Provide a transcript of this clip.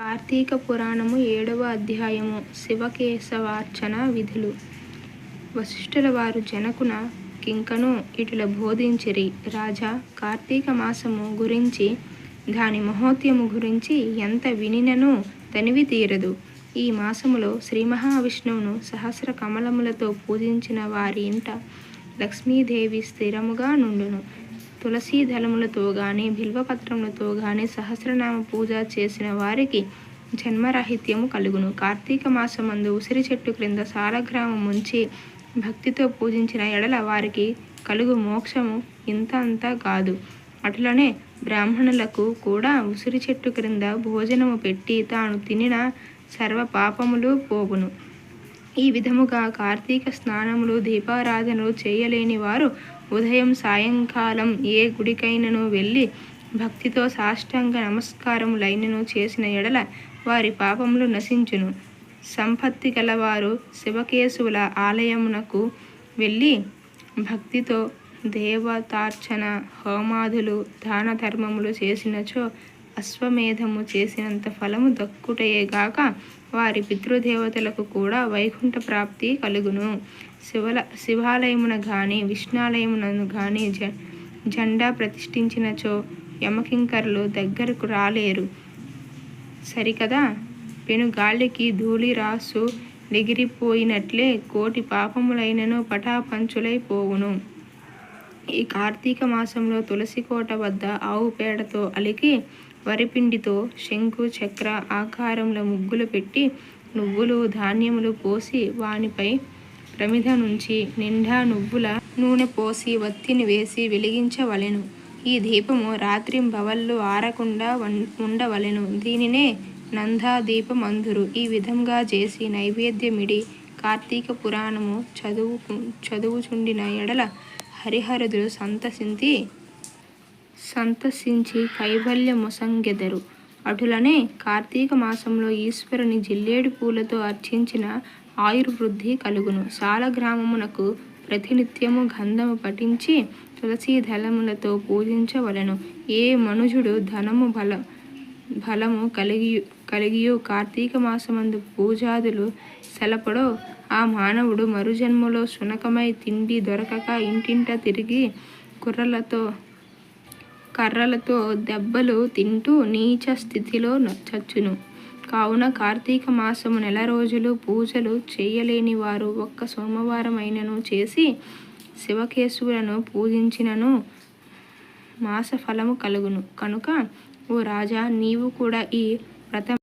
కార్తీక పురాణము ఏడవ అధ్యాయము శివకేశవార్చన విధులు. వశిష్ఠుల వారు జనకున కింకను ఇటుల బోధించిరి. రాజా కార్తీక మాసము గురించి దాని మహోత్యము గురించి ఎంత వినినను తనివి తీరదు. ఈ మాసములో శ్రీ మహావిష్ణువును సహస్ర కమలములతో పూజించిన వారి ఇంట లక్ష్మీదేవి స్థిరముగా నుండును. తులసీ దళములతో గాని బిల్వపత్రములతో గాని సహస్రనామ పూజ చేసిన వారికి జన్మరాహిత్యము కలుగును. కార్తీక మాసమందు ఉసిరి చెట్టు క్రింద సాలగ్రామం ఉంచి భక్తితో పూజించిన ఎడల వారికి కలుగు మోక్షము ఇంత అంతా కాదు. అట్లనే బ్రాహ్మణులకు కూడా ఉసిరి చెట్టు క్రింద భోజనము పెట్టి తాను తినిన సర్వ పాపములు పోవును. ఈ విధముగా కార్తీక స్నానములు దీపారాధనలు చేయలేని వారు ఉదయం సాయంకాలం ఏ గుడికైనను వెళ్ళి భక్తితో సాష్టాంగ నమస్కారములైనను చేసిన ఎడల వారి పాపములు నశించును. సంపత్తి గలవారు శివకేశవుల ఆలయమునకు వెళ్ళి భక్తితో దేవతార్చన హోమాదులు దాన ధర్మములు చేసినచో అశ్వమేధము చేసినంత ఫలము దక్కుటయేగాక వారి పితృదేవతలకు కూడా వైకుంఠ ప్రాప్తి కలుగును. శివల శివాలయమున గాని విష్ణాలయమునను గాని జ జెండా ప్రతిష్ఠించినచో యమకింకర్లు దగ్గరకు రాలేరు. సరికదా? పెనుగాలికి ధూళి రాసు ఎగిరిపోయినట్లే కోటి పాపములైనను పటాపంచులైపోవును ఈ కార్తీక మాసంలో తులసి కోట వద్ద ఆవు పేడతో అలికి వరిపిండితో శంకు చక్ర ఆకారంలో ముగ్గులు పెట్టి నువ్వులు ధాన్యములు పోసి వానిపై ప్రమిద నుంచి నిండా నువ్వుల నూనె పోసి వత్తిని వేసి వెలిగించవలెను. ఈ దీపము రాత్రింబవళ్ళు ఆరకుండా వన్- ఉండవలెను. దీనినే నందా దీపం అందురు ఈ విధంగా చేసి నైవేద్యమిడి కార్తీక పురాణము చదువు చదువుచుండిన ఎడల హరిహరుదులు సంతసింతి సంతసించి కైవల్యమొసంగెదరు అటులనే కార్తీక మాసంలో ఈశ్వరుని జిల్లేడు పూలతో అర్చించిన ఆయుర్వృద్ధి కలుగును. సాలగ్రామమునకు ప్రతినిత్యము గంధము పఠించి తులసీ దళములతో పూజించవలెను. ఏ మనుజుడు ధనము బల బలము కలిగి కలిగియు కార్తీక మాసమందు పూజాదులు సెలపడో ఆ మానవుడు మరుజన్మలో శునకమై తిండి దొరకక ఇంటింట తిరిగి కుర్రలతో కర్రలతో దెబ్బలు తింటూ నీచ స్థితిలో చచ్చును కావున కార్తీక మాసము నెల రోజులు పూజలు చేయలేని వారు ఒక్క సోమవారం అయినను చేసి శివకేశవులను పూజించినను మాస ఫలము కలుగును. కనుక ఓ రాజా నీవు కూడా ఈ వ్రత